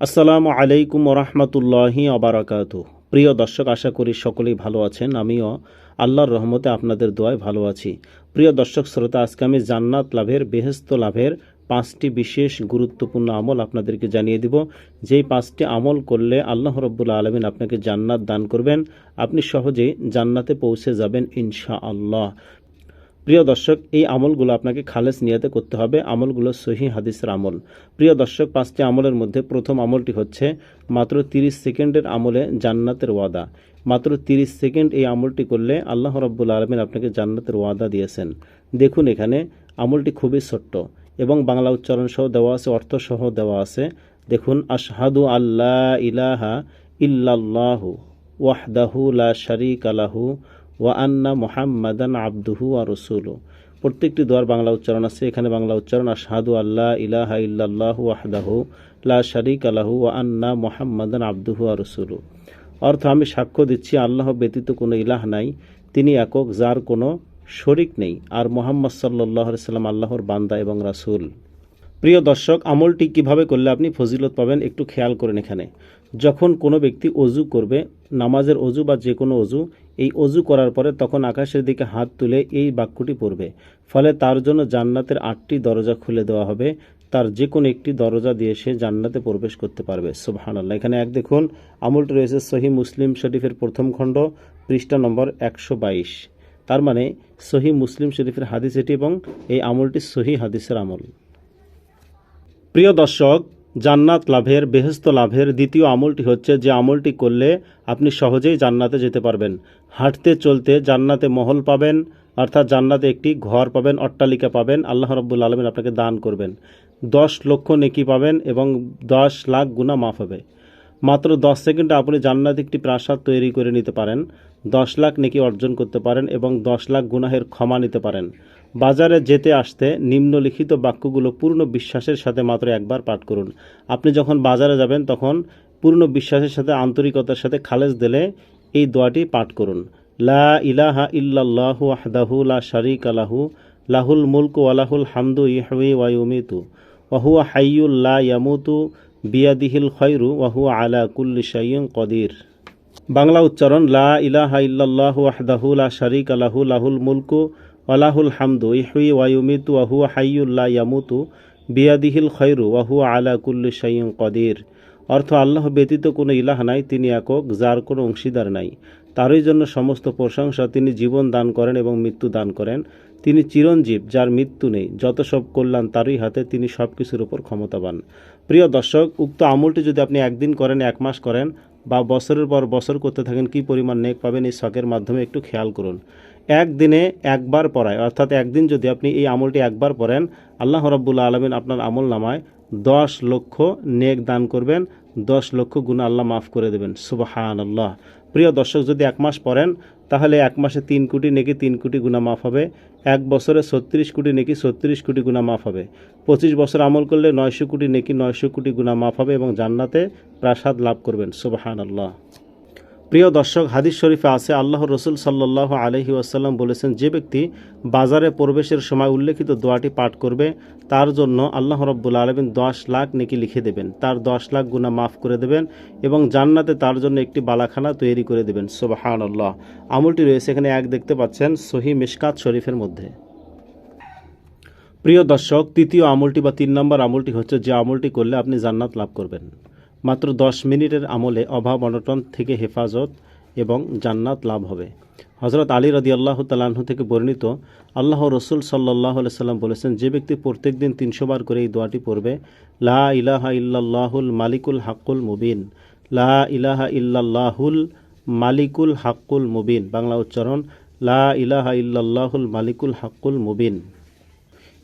আসসালামু আলাইকুম রহমতুল্লাহি আবরাকাত। প্রিয় দর্শক, আশা করি সকলেই ভালো আছেন। আমিও আল্লাহর রহমতে আপনাদের দোয়ায় ভালো আছি। প্রিয় দর্শক, শ্রোতা, আজকে আমি জান্নাত লাভের বেহেস্ত লাভের পাঁচটি বিশেষ গুরুত্বপূর্ণ আমল আপনাদেরকে জানিয়ে দিব। যেই পাঁচটি আমল করলে আল্লাহ রব্বুল্লা আলমিন আপনাকে জান্নাত দান করবেন। আপনি সহজেই জান্নাতে পৌঁছে যাবেন ইনশা আল্লাহ প্রিয় দর্শক, এই আমলগুলো আপনাকে খালেস নিয়াতে করতে হবে। আমলগুলো সহি হাদিসের আমল। প্রিয় দর্শক, পাঁচটি আমলের মধ্যে প্রথম আমলটি হচ্ছে, মাত্র 30 সেকেন্ডের আমলে জান্নাতের ওয়াদা। মাত্র 30 সেকেন্ড এই আমলটি করলে আল্লাহ রব্বুল আলমিন আপনাকে জান্নাতের ওয়াদা দিয়েছেন। দেখুন এখানে আমলটি খুবই ছোট্ট এবং বাংলা উচ্চারণ সহ দেওয়া আছে, অর্থ সহ দেওয়া আছে। দেখুন, আশহাদু আল্লাহ ইলাহা ইল্লাল্লাহু ওয়াহদাহু লা শারিক আলাহু ওয়া আন্না মুহাম্মাদান আবদুহু আর রসুলু। প্রত্যেকটি দোয়ার বাংলা উচ্চারণ আছে, এখানে বাংলা উচ্চারণ, আশহাদু আল্লাহ ইলাহা ইল্লাল্লাহু ওয়াহদাহু লা শারিক আলাহু ওয়া আন্না মুহাম্মাদান আবদুহু আর রসুলু। অর্থ আমি সাক্ষ্য দিচ্ছি, আল্লাহ ব্যতীত কোনো ইলাহ নাই, তিনি একক, যার কোনো শরিক নেই, আর মোহাম্মদ সাল্লাহ সাল্লাম আল্লাহর বান্দা এবং রাসূল। প্রিয় দর্শক, আমলটি কীভাবে করলে আপনি ফজিলত পাবেন একটু খেয়াল করেন এখানে। যখন কোনো ব্যক্তি অজু করবে, নামাজের অজু বা যে কোনো অজু এই অজু করার পরে তখন আকাশের দিকে হাত তুলে এই বাক্যটি পড়বে। ফলে তার জন্য জান্নাতের আটটি দরজা খুলে দেওয়া হবে। তার যে কোনো একটি দরজা দিয়ে সে জান্নাতে প্রবেশ করতে পারবে। সুবহানাল্লাহ। এখানে এক দেখুন, আমলটি রয়েছে সহি মুসলিম শরীফের প্রথম খণ্ড, পৃষ্ঠা নম্বর একশো বাইশ। তার মানে সহি মুসলিম শরীফের হাদিস এটি এবং এই আমলটি সহি হাদিসের আমল। প্রিয় দর্শক জান্নাত লাভের বেহেস্ত লাভের দ্বিতীয় আমলটি হচ্ছে যে আমলটি করলে আপনি সহজেই জান্নাতে যেতে পারবেন। হাঁটতে, চলতে জান্নাতে মহল পাবেন, অর্থাৎ জান্নাতে একটি ঘর পাবেন, অট্টালিকা পাবেন, আল্লাহ রব্বুল আলমিন আপনাকে দান করবেন। দশ লক্ষ নেকি পাবেন এবং দশ লাখ গুণা মাফ হবে। মাত্র দশ সেকেন্ডে আপনি জান্নাত একটি প্রাসাদ তৈরি করে নিতে পারেন, দশ লাখ নেকি অর্জন করতে পারেন এবং দশ লাখ গুনাহের ক্ষমা নিতে পারেন। বাজারে যেতে আসতে নিম্নলিখিত বাক্যগুলো পূর্ণ বিশ্বাসের সাথে মাত্র একবার পাঠ করুন। আপনি যখন বাজারে যাবেন, তখন পূর্ণ বিশ্বাসের সাথে আন্তরিকতার সাথে খালেজ দিলে এই দোয়াটি পাঠ করুন। লা ইলাহা ইল্লাল্লাহু ওয়াহদাহু লা শারিক আলাহু লাহুল মুলকু ওয়ালাহুল হামদু ইহউই ওয়া ইউমিতু, ওয়া হুয়া হাইয়ুল লা ইয়ামুতু বিয়াদিহিল খয়রু ওয়া হুয়া আলা কুল্লি শাইইন কদির। বাংলা উচ্চারণ লা ইলাহা ইল্লাল্লাহু ওয়াহদাহু লা শারিক আলাহু লাহুল মুলকু ওয়ালাহুল হামদু ইহুই ওয়ায়ুমিতু ওয়াহু হাইয়ুল্লা ইয়ামুতু বিয়াদিহিল খৈরু ওয়াহু আলা কুল্লি শাইয়ুন কদির। অর্থ, আল্লাহ ব্যতীত কোনো ইলাহ নাই, তিনি একক, যার কোনো অংশীদার নাই। তারই জন্য সমস্ত প্রশংসা তিনি জীবন দান করেন এবং মৃত্যু দান করেন। তিনি চিরঞ্জীব, যার মৃত্যু নেই। যত সব কল্যাণ তারই হাতে, তিনি সব কিছুর উপর ক্ষমতাবান। প্রিয় দর্শক, উক্ত আমলটি যদি আপনি একদিন করেন, এক মাস করেন বা বছরের পর বছর করতে থাকেন, কি পরিমাণ নেক পাবেন এই শখের মাধ্যমে একটু খেয়াল করুন। একদিনে একবার পড়ায়, অর্থাৎ একদিন যদি আপনি এই আমলটি একবার পড়েন, আল্লাহ রব্বুল্লা আলমিন আপনার আমল নামায় দশ লক্ষ নেক দান করবেন, দশ লক্ষ গুণ আল্লাহ মাফ করে দেবেন। সুবাহান আল্লাহ প্রিয় দর্শক, যদি এক মাস পড়েন, তাহলে এক মাসে তিন কোটি নাকি তিন কোটি গুণা মাফ হবে। এক বছরে ছত্রিশ কোটি নাকি ছত্রিশ কোটি গুণা মাফ হবে। পঁচিশ বছর আমল করলে নয়শো কোটি নেকি নয়শো কোটি গুণা মাফ হবে এবং জান্নাতে প্রাসাদ লাভ করবেন। সুবাহান আল্লাহ প্রিয় দর্শক, হাদিস শরীফে আছে আল্লাহ রসুল সাল্লাহ আলহি আসাল্লাম বলেছেন, যে ব্যক্তি বাজারে প্রবেশের সময় উল্লেখিত দোয়াটি পাঠ করবে, তার জন্য আল্লাহ রব্বুল আলমিন দশ লাখ নেকি লিখে দেবেন। তার দশ লাখ গুণা মাফ করে দেবেন এবং জান্নাতে তার জন্য একটি বালাখানা তৈরি করে দেবেন। সোবাহান আল্লাহ আমলটি রয়েছে এখানে এক, দেখতে পাচ্ছেন, সহি মিশকাত শরীফের মধ্যে। প্রিয় দর্শক, তৃতীয় আমলটি বা তিন নম্বর আমলটি হচ্ছে যে আমলটি করলে আপনি জান্নাত লাভ করবেন। মাত্র দশ মিনিটের আমলে অভাব অনটন থেকে হেফাজত এবং জান্নাত লাভ হবে। হজরত আলী রদি আল্লাহ তালাহ থেকে বর্ণিত, আল্লাহ রসুল সাল্লাহ সাল্লাম বলেছেন, যে ব্যক্তি প্রত্যেক দিন তিনশো বার করে এই দোয়াটি পড়বে, লা ইলাহা ইল্লাল্লাহুল মালিকুল হাক্কুল মুবিন। লা ইলাহা ইল্লাল্লাহুল মালিকুল হাক্কুল মুবিন। বাংলা উচ্চারণ, লা ইলাহা ইল্লাল্লাহুল মালিকুল হাক্কুল মুবিন।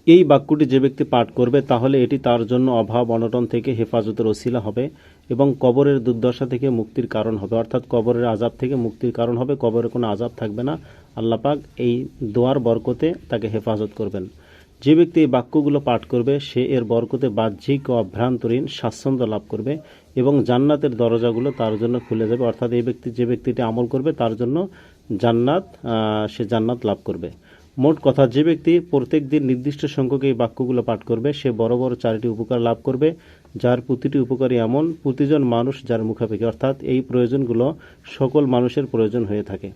এই বাক্যটি যে ব্যক্তি পাঠ করবে, তাহলে এটি তার জন্য অভাব, অনটন থেকে হেফাজতের ওসিলা হবে এবং কবরের দুর্দশা থেকে মুক্তির কারণ হবে। অর্থাৎ কবরের আজাব থেকে মুক্তির কারণ হবে। কবরে কোনো আজাব থাকবে না। আল্লাপাক এই দোয়ার বরকতে তাকে হেফাজত করবেন। যে ব্যক্তি এই বাক্যগুলো পাঠ করবে, সে এর বরকতে বাহ্যিক ও অভ্রান্তরীণ স্বাচ্ছন্দ্য লাভ করবে এবং জান্নাতের দরজাগুলো তার জন্য খুলে যাবে অর্থাৎ এই ব্যক্তি, যে ব্যক্তিটি আমল করবে, তার জন্য জান্নাত সে জান্নাত লাভ করবে। মোট কথা যে ব্যক্তি প্রত্যেক দিন নির্দিষ্ট সংখ্যক এই বাক্যগুলো পাঠ করবে, সে বড় বড় চারিটি উপকার লাভ করবে। যার প্রতিটি উপকারী এমন, প্রতিজন মানুষ যার মুখাপেক্ষি। অর্থাৎ এই প্রয়োজনগুলো সকল মানুষের প্রয়োজন হয়ে থাকে।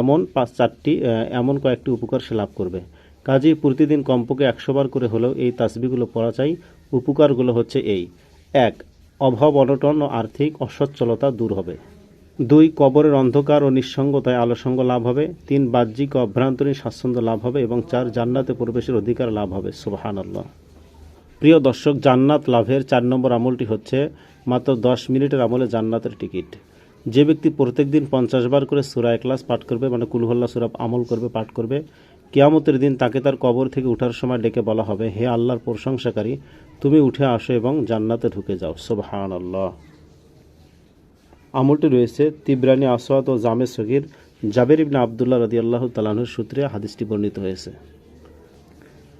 এমন পাঁচ চারটি এমন কয়েকটি উপকার সে লাভ করবে। কাজেই প্রতিদিন কমপক্ষে একশো বার করে হলেও এই তাসবিগুলো পড়া চাই। উপকারগুলো হচ্ছে এই। এক, অভাব, অনটন ও আর্থিক অসচ্ছলতা দূর হবে। দুই কবরের অন্ধকার ও নিঃসঙ্গতায় আলোসঙ্গ লাভ হবে, তিন বাহ্যিক ও অভ্যন্তরীণ স্বাচ্ছন্দ্য লাভ হবে এবং চার জান্নাতে প্রবেশের অধিকার লাভ হবে সুবাহান আল্লাহ প্রিয় দর্শক, জান্নাত লাভের চার নম্বর আমলটি হচ্ছে মাত্র দশ মিনিটের আমলে জান্নাতের টিকিট। যে ব্যক্তি প্রত্যেকদিন পঞ্চাশ বার করে সুরা একলাস পাঠ করবে মানে কুলহল্লা সুরা আমল করবে, পাঠ করবে, কিয়ামতের দিন তাকে তার কবর থেকে ওঠার সময় ডেকে বলা হবে, হে আল্লাহর প্রশংসাকারী, তুমি উঠে আসো এবং জান্নাতে ঢুকে যাও। সুবহান আল্লাহ আমলটি রয়েছে তিব্রানি আসওয়াত ও জামে সগির জাবের ইবনা আবদুল্লাহ রদি আল্লাহ তালাহুর সূত্রে হাদিসটি বর্ণিত হয়েছে।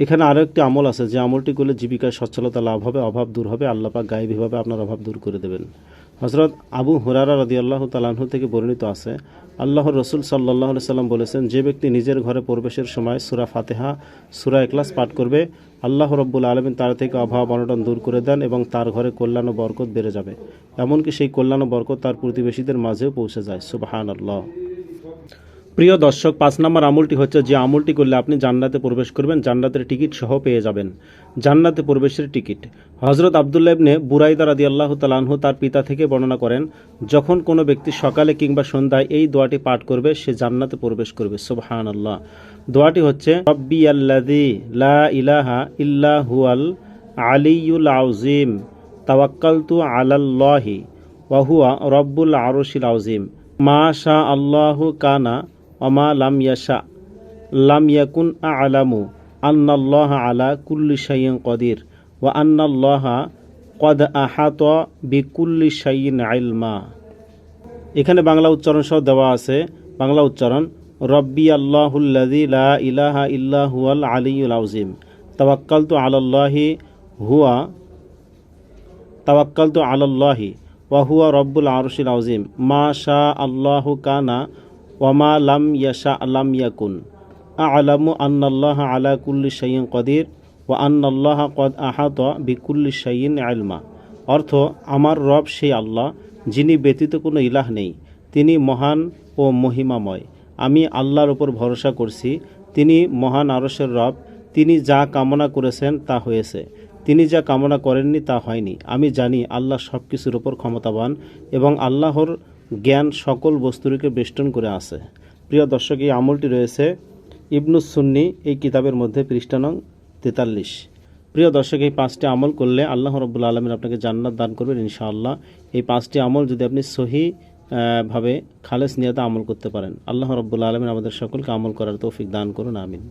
এখানে আরও একটি আমল আছে যে আমলটি করলে জীবিকায় সচ্ছলতা লাভ হবে, অভাব দূর হবে আল্লাপাক গায়েবীভাবে আপনার অভাব দূর করে দেবেন। হজরত আবু হুরারা রদি আল্লাহ তালাহ থেকে বর্ণিত আছে, আল্লাহর রসুল সাল্লাহ সাল্লাম বলেছেন, যে ব্যক্তি নিজের ঘরে প্রবেশের সময় সুরা ফাতেহা, সুরা একলাস পাঠ করবে, আল্লাহ রব্বুল আলমিন তার থেকে অভাব অনটন দূর করে দেন এবং তার ঘরে কল্যাণ ও বরকত বেড়ে যাবে। এমনকি সেই কল্যাণ ও বরকত তার প্রতিবেশীদের মাঝেও পৌঁছে যায় সুবাহান আল্লাহ প্রিয় দর্শক, পাঁচ নম্বর আমলটি হচ্ছে যে আমলটি করলে আপনি জান্নাতে প্রবেশ করবেন, জান্নাতের টিকিট সহ পেয়ে যাবেন। জান্নাতে প্রবেশের টিকিট। হজরত আবদুল্লাহ ইবনে বুরাইদা রাদি আল্লাহ তালাহু তার পিতা থেকে বর্ণনা করেন, যখন কোনো ব্যক্তি সকালে কিংবা সন্ধ্যায় এই দোয়াটি পাঠ করবে, সে জান্নাতে প্রবেশ করবে। সুবহান আল্লাহ দোয়াটি হচ্ছে, রব্বি আল্লাদি লা ইলাহা ইল্লা হুয়াল আলিউল আউজিম তাওয়াক্কালতু আলাল্লাহি ওয়াহুয়া রব্বুল আরশিল আউজিম মা শা আল্লাহু কানা অমা লাম ইয়াশা, লাম ইয়াকুন আলামু আন্নাল্লাহ আলা কুল্লি শাইইন কদির ওয়া আন্নাল্লাহ কদ আহাত বিকুল্লি শাইইন ইলমা। এখানে বাংলা উচ্চারণ সহ দেওয়া আছে, বাংলা উচ্চারণ, রব্বি আল্লাহুল্লাযী লা ইলাহা হুয়াল আলিয়ুল আউজিম তাওয়াক্কালতু আলাল্লাহি হুয়া, তাওয়াক্কালতু আলাল্লাহি ওয়া হুয়া রব্বুল আরশিল আউজিম মা শা আল্লাহু কানা ওয়ামা লাম ইয়াশা লাম ইয়াকুন। আলামু আন্নাল্লাহ আলা কুল্লি কদির ও আন্নাল্লাহ কদ আহাত বিকুল্লি শাইইন ইলমা। অর্থ, আমার রব সেই আল্লাহ, যিনি ব্যতীত কোনো ইলাহ নেই। তিনি মহান ও মহিমাময়। আমি আল্লাহর উপর ভরসা করছি। তিনি মহান আরশের রব। তিনি যা কামনা করেছেন তা হয়েছে। তিনি যা কামনা করেননি তা হয়নি। আমি জানি আল্লাহ সব কিছুর ওপর ক্ষমতাবান এবং আল্লাহর জ্ঞান সকল বস্তুরকে বেষ্টন করে আছে। প্রিয় দর্শক, এই আমলটি রয়েছে ইবনুস সুন্নি, এই কিতাবের মধ্যে পৃষ্ঠা নং তেতাল্লিশ। প্রিয় দর্শক, এই পাঁচটি আমল করলে আল্লাহ রব্বুল আলমিন আপনাকে জান্নাত দান করবেন ইনশাআল্লাহ। এই পাঁচটি আমল যদি আপনি সহি ভাবে খালেস নিয়তে আমল করতে পারেন, আল্লাহ রব্বুল আলমিন আমাদের সকলকে আমল করার তৌফিক দান করুন, আমিন।